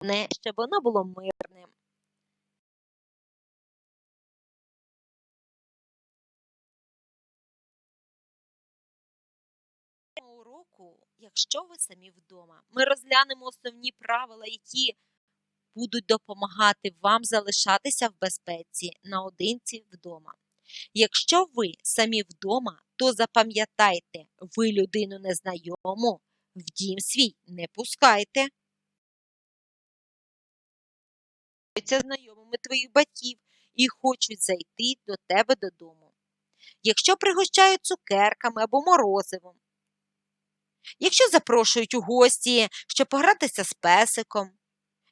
головне, щоб воно було мирним. Уроку, якщо ви самі вдома, ми розглянемо основні правила, які будуть допомагати вам залишатися в безпеці наодинці вдома. Якщо ви самі вдома, то запам'ятайте, ви людину незнайому в дім свій не пускайте. Це знайомими твоїх батьків і хочуть зайти до тебе додому. Якщо пригощають цукерками або морозивом, якщо запрошують у гості, щоб погратися з песиком,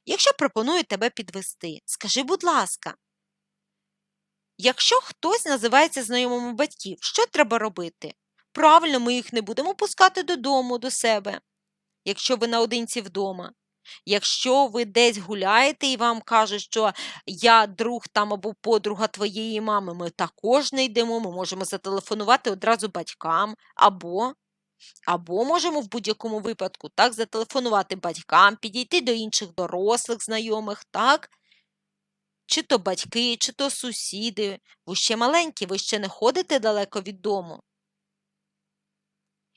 якщо пропонують тебе підвести, скажи, будь ласка, якщо хтось називається знайомими батьків, що треба робити? Правильно, ми їх не будемо пускати додому до себе, якщо ви наодинці вдома. Якщо ви десь гуляєте і вам кажуть, що я друг там або подруга твоєї мами, ми також не йдемо, ми можемо зателефонувати одразу батькам, або, або можемо в будь-якому випадку так зателефонувати батькам, підійти до інших дорослих знайомих, так? Чи то батьки, чи то сусіди. Ви ще маленькі, ви ще не ходите далеко від дому.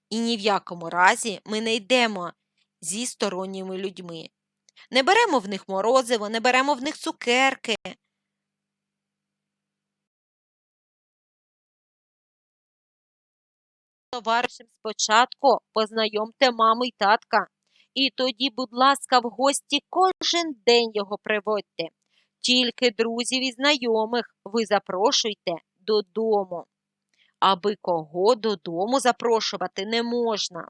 І ні в якому разі ми не йдемо зі сторонніми людьми. Не беремо в них морозиво, не беремо в них цукерки. Товаришем спочатку познайомте маму й татка. І тоді, будь ласка, в гості кожен день його приводьте. Тільки друзів і знайомих ви запрошуйте додому. Аби кого додому запрошувати не можна.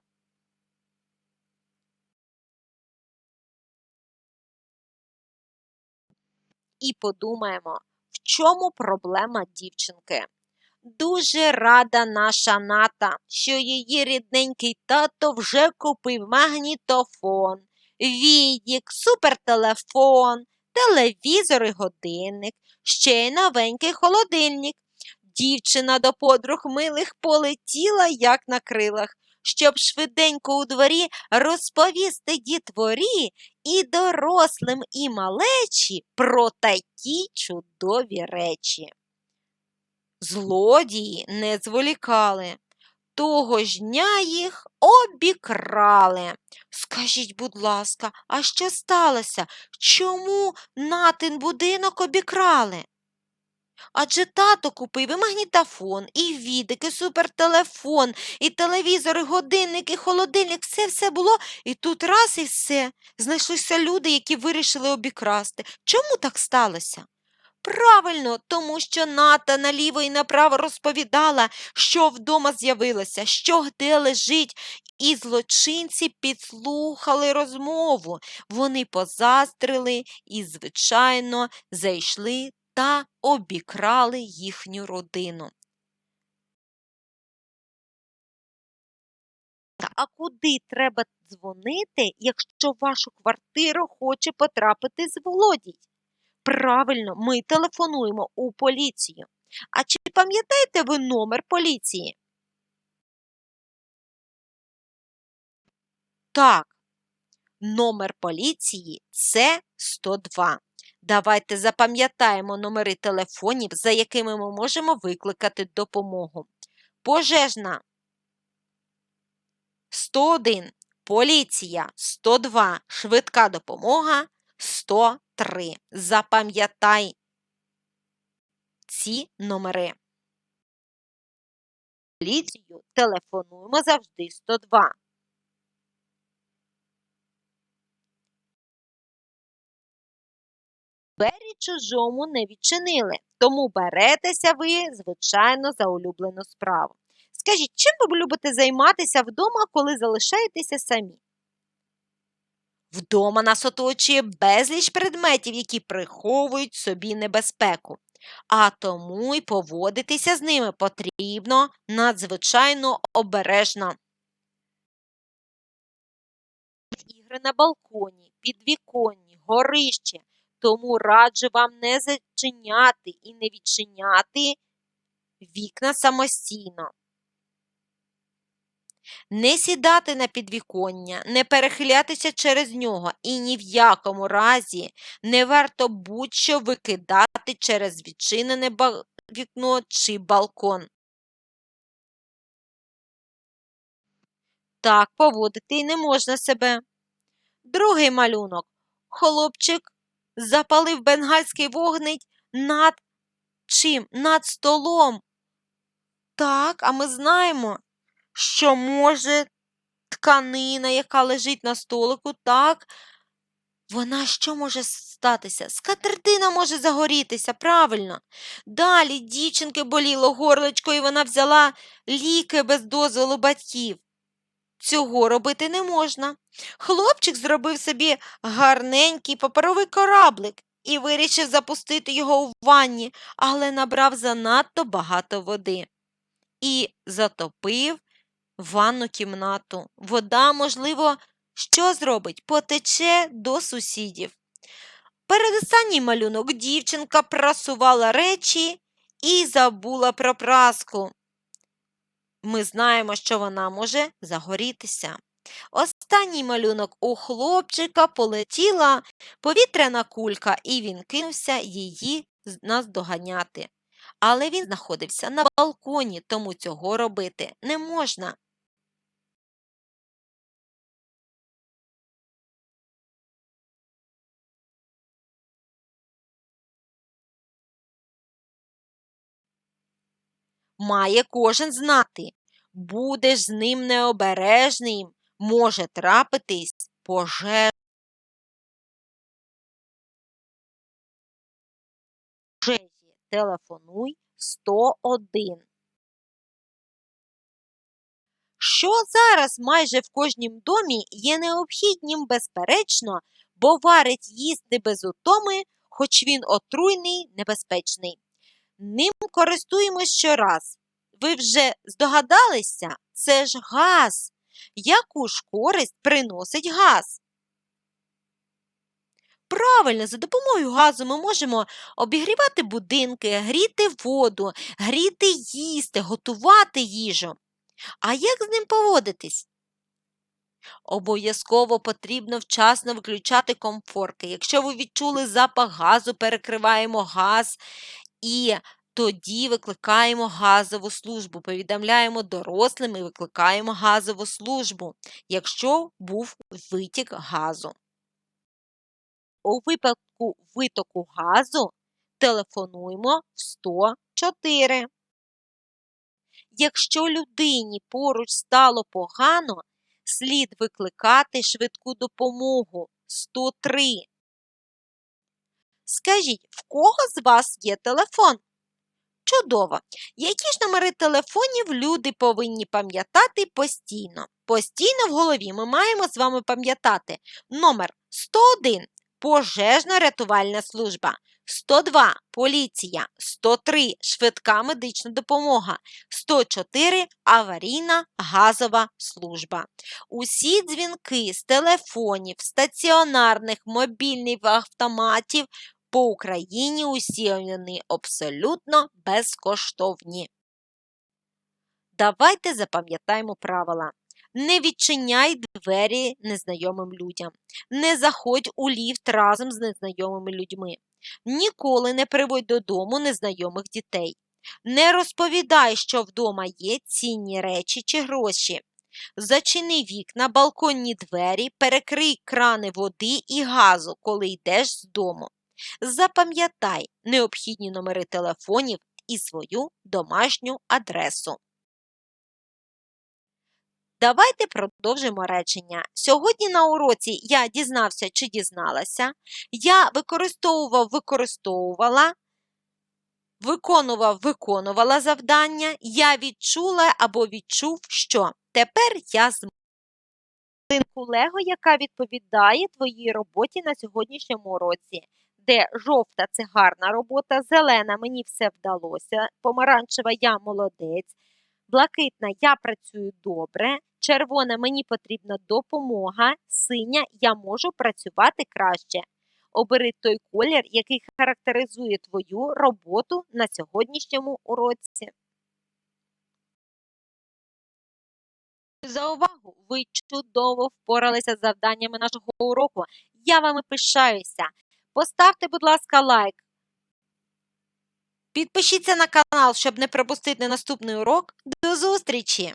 І подумаємо, в чому проблема дівчинки. Дуже рада наша ната, що її рідненький тато вже купив магнітофон, відік, супертелефон, телевізор і годинник, ще й новенький холодильник. Дівчина до подруг милих полетіла, як на крилах, щоб швиденько у дворі розповісти дітворі і дорослим, і малечі про такі чудові речі. Злодії не зволікали. Того ж дня їх обікрали. Скажіть, будь ласка, а що сталося? Чому натин будинок обікрали? Адже тато купив і магнітофон, і відик, і супертелефон, і телевізор, і годинник, і холодильник. Все все було, і тут раз і все. Знайшлися люди, які вирішили обікрасти. Чому так сталося? Правильно, тому що ната наліво і направо розповідала, що вдома з'явилося, що де лежить, і злочинці підслухали розмову. Вони позаздрили і, звичайно, зайшли та обікрали їхню родину. А куди треба дзвонити, якщо вашу квартиру хоче потрапити злодій? Правильно, ми телефонуємо у поліцію. А чи пам'ятаєте ви номер поліції? Так, номер поліції це 102. Давайте запам'ятаємо номери телефонів, за якими ми можемо викликати допомогу. Пожежна 101, поліція 102, швидка допомога 103. Запам'ятай ці номери. Поліцію телефонуємо завжди 102. Двері чужому не відчинили, тому беретеся ви, звичайно, за улюблену справу. Скажіть, чим ви любите займатися вдома, коли залишаєтеся самі? Вдома нас оточує безліч предметів, які приховують собі небезпеку, а тому й поводитися з ними потрібно надзвичайно обережно. Ігри на балконі, підвіконні, горищі, тому раджу вам не зачиняти і не відчиняти вікна самостійно. Не сідати на підвіконня, не перехилятися через нього і ні в якому разі не варто будь-що викидати через відчинене вікно чи балкон. Так поводити не можна себе. Другий малюнок. Хлопчик запалив бенгальський вогник над чим? Над столом. Так, а ми знаємо, що може тканина, яка лежить на столику, так, вона що може статися? Скатертина може загорітися, правильно. Далі дівчинки боліло горлечко, і вона взяла ліки без дозволу батьків. Цього робити не можна. Хлопчик зробив собі гарненький паперовий кораблик і вирішив запустити його у ванні, але набрав занадто багато води і затопив ванну кімнату. Вода, можливо, що зробить? Потече до сусідів. Передостанній малюнок дівчинка прасувала речі і забула про праску. Ми знаємо, що вона може загорітися. Останній малюнок у хлопчика полетіла повітряна кулька, і він кинувся її наздоганяти. Але він знаходився на балконі, тому цього робити не можна. Має кожен знати. Будеш з ним необережним, може трапитись пожежа. Телефонуй 101. Що зараз майже в кожнім домі є необхіднім, безперечно, бо варить їсти без утоми, хоч він отруйний, небезпечний. Ним користуємось щораз. Ви вже здогадалися? Це ж газ. Яку ж користь приносить газ? Правильно, за допомогою газу ми можемо обігрівати будинки, гріти воду, гріти їсти, готувати їжу. А як з ним поводитись? Обов'язково потрібно вчасно виключати комфорки. Якщо ви відчули запах газу, перекриваємо газ і тоді викликаємо газову службу. Повідомляємо дорослим і викликаємо газову службу, якщо був витік газу. У випадку витоку газу телефонуємо в 104. Якщо людині поруч стало погано, слід викликати швидку допомогу 103. Скажіть, в кого з вас є телефон? Чудово! Які ж номери телефонів люди повинні пам'ятати постійно? Постійно в голові ми маємо з вами пам'ятати номер 101 пожежно-рятувальна служба, 102 поліція, 103 швидка медична допомога, 104 аварійна газова служба. Усі дзвінки з телефонів, стаціонарних, мобільних автоматів по Україні усі вони абсолютно безкоштовні. Давайте запам'ятаємо правила. Не відчиняй двері незнайомим людям. Не заходь у ліфт разом з незнайомими людьми. Ніколи не приводь додому незнайомих дітей. Не розповідай, що вдома є цінні речі чи гроші. Зачини вікна, балконні двері, перекрий крани води і газу, коли йдеш з дому. Запам'ятай необхідні номери телефонів і свою домашню адресу. Давайте продовжимо речення. Сьогодні на уроці я дізнався чи дізналася, я використовував, використовувала, виконував, виконувала завдання, я відчула або відчув, що тепер я з Линку Лего, яка відповідає твоїй роботі на сьогоднішньому уроці, де жовта це гарна робота, зелена мені все вдалося, помаранчева я молодець, блакитна я працюю добре, червона мені потрібна допомога, синя я можу працювати краще. Обери той колір, який характеризує твою роботу на сьогоднішньому уроці. за увагу. Ви чудово впоралися з завданнями нашого уроку. Я вами пишаюся. Поставте, будь ласка, лайк. Підпишіться на канал, щоб не пропустити наступний урок. До зустрічі!